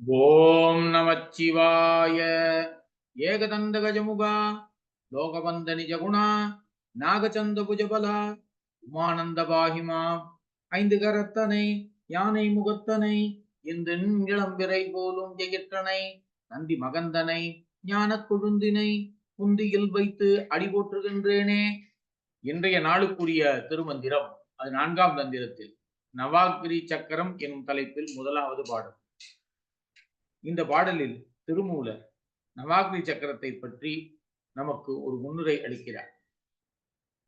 ஓம் நமச்சிவாய. ஏகதந்த கஜமுகா லோகபந்த நிஜகுணா நாகச்சந்த புஜபலா உமானந்த பாகிமா ஐந்து கரத்தனை யானை முகத்தனை இந்த இளம்பிறை போலும் ஜெயிற்றனை நந்தி மகந்தனை ஞானக் கொழுந்தினை குந்தியில் வைத்து அடி போற்றுகின்றேனே. இன்றைய நாளுக்குரிய திருமந்திரம் அது நான்காம் தந்திரத்தில் நவாகிரி சக்கரம் எனும் தலைப்பில் முதலாவது பாடல். இந்த பாடலில் திருமூலர் நவாகிரி சக்கரத்தை பற்றி நமக்கு ஒரு முன்னுரை அளிக்கிறார்.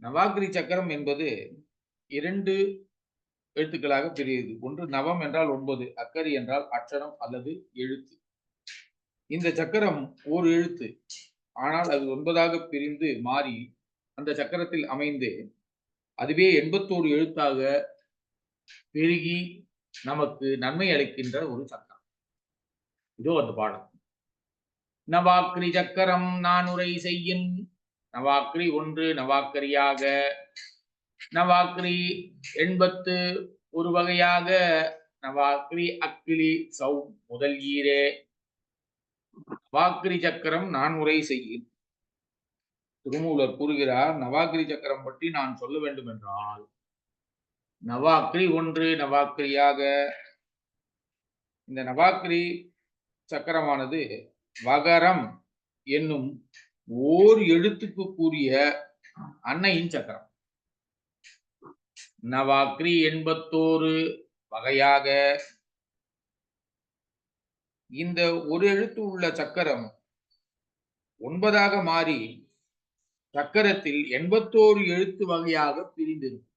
நவாகிரி சக்கரம் என்பது இரண்டு எழுத்துக்களாக பிரியுது. ஒன்று நவம் என்றால் ஒன்பது அக்கரி என்றால் அക്ഷரம் அல்லது எழுத்து. இந்த சக்கரம் ஒரு எழுத்து. ஆனால் அது ஒன்பதாக பிரிந்து மாறி அந்த சக்கரத்தில் அமைந்து அதுவே எண்பத்தோரு எழுத்தாக பெருகி நமக்கு நன்மை அளிக்கின்ற ஒரு சக்கரம். இது அந்த பாடம் நவாக்ரி சக்கரம் நான் உரை செய்யின். நவாக்ரி ஒன்று நவாக்கரியாக. நவாக்ரி எண்பத்து ஒரு வகையாக. நவாக்ரி அக்கிலி சௌ முதல் ஈரே. நவாக்ரி சக்கரம் நான் உரை செய்யின். திருமூலர் கூறுகிறார் நவாக்ரி சக்கரம் பற்றி நான் சொல்ல வேண்டும் என்றால் நவாக்ரி ஒன்று நவாக்கிரியாக இந்த நவாக்ரி சக்கரமானது வகரம் என்னும் ஓர் எழுத்துக்கு கூறிய அன்னையின் சக்கரம். நவாக்ரி எண்பத்தோரு வகையாக இந்த ஒரு எழுத்து உள்ள சக்கரம் ஒன்பதாக மாறி சக்கரத்தில் எண்பத்தோரு எழுத்து வகையாக பிரிந்திருக்கும்.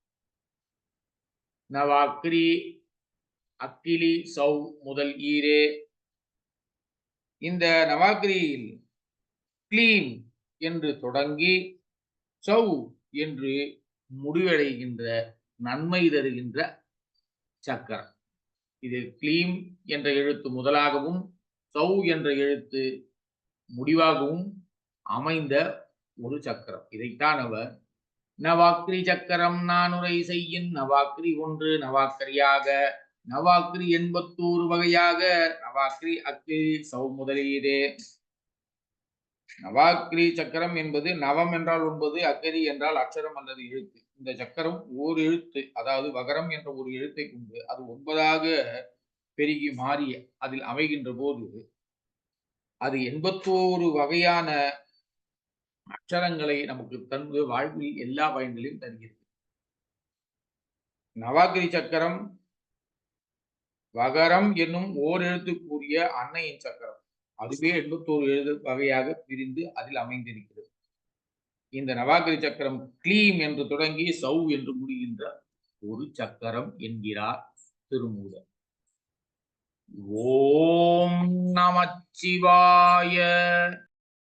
நவாக்ரி அக்கிலி சௌ முதல் ஈரே இந்த நவாக்கிரியில் கிளீன் என்று தொடங்கி சௌ என்று முடிவடைகின்ற நன்மை தருகின்ற சக்கரம். இது கிளீம் என்ற எழுத்து முதலாகவும் சௌ என்ற எழுத்து முடிவாகவும் அமைந்த ஒரு சக்கரம். இதைத்தான் அவர் நவாக்ரி சக்கரம் நானுரை செய்யின் நவாக்ரி ஒன்று நவாக்கரியாக நவாக்ரி எண்பத்தோரு வகையாக நவாக்ரி அக்ரி சௌ முதலீடு நவாக்ரி சக்கரம் என்பது நவம் என்றால் ஒன்பது அக்கரி என்றால் அக்ஷரம் அல்லது எழுத்து. இந்த சக்கரம் ஓர் எழுத்து அதாவது வகரம் என்ற ஒரு எழுத்தை கொண்டு அது ஒன்பதாக பெருகி மாறி அதில் அமைகின்ற போது அது எண்பத்தோரு வகையான அக்ஷரங்களை நமக்கு தந்து வாழ்வில் எல்லா பயன்களையும் தருகிறது. நவாகிரி சக்கரம் வகரம் என்னும் ஓர் கூறிய அன்னையின் சக்கரம். அதுவே எண்பத்தோரு எழுது வகையாக பிரிந்து அதில் அமைந்திருக்கிறது. இந்த நவாகிரி சக்கரம் கிளீம் என்று தொடங்கி சௌ என்று முடிகின்ற ஒரு சக்கரம் என்கிறார் திருமூலர். ஓம் நமச்சிவாய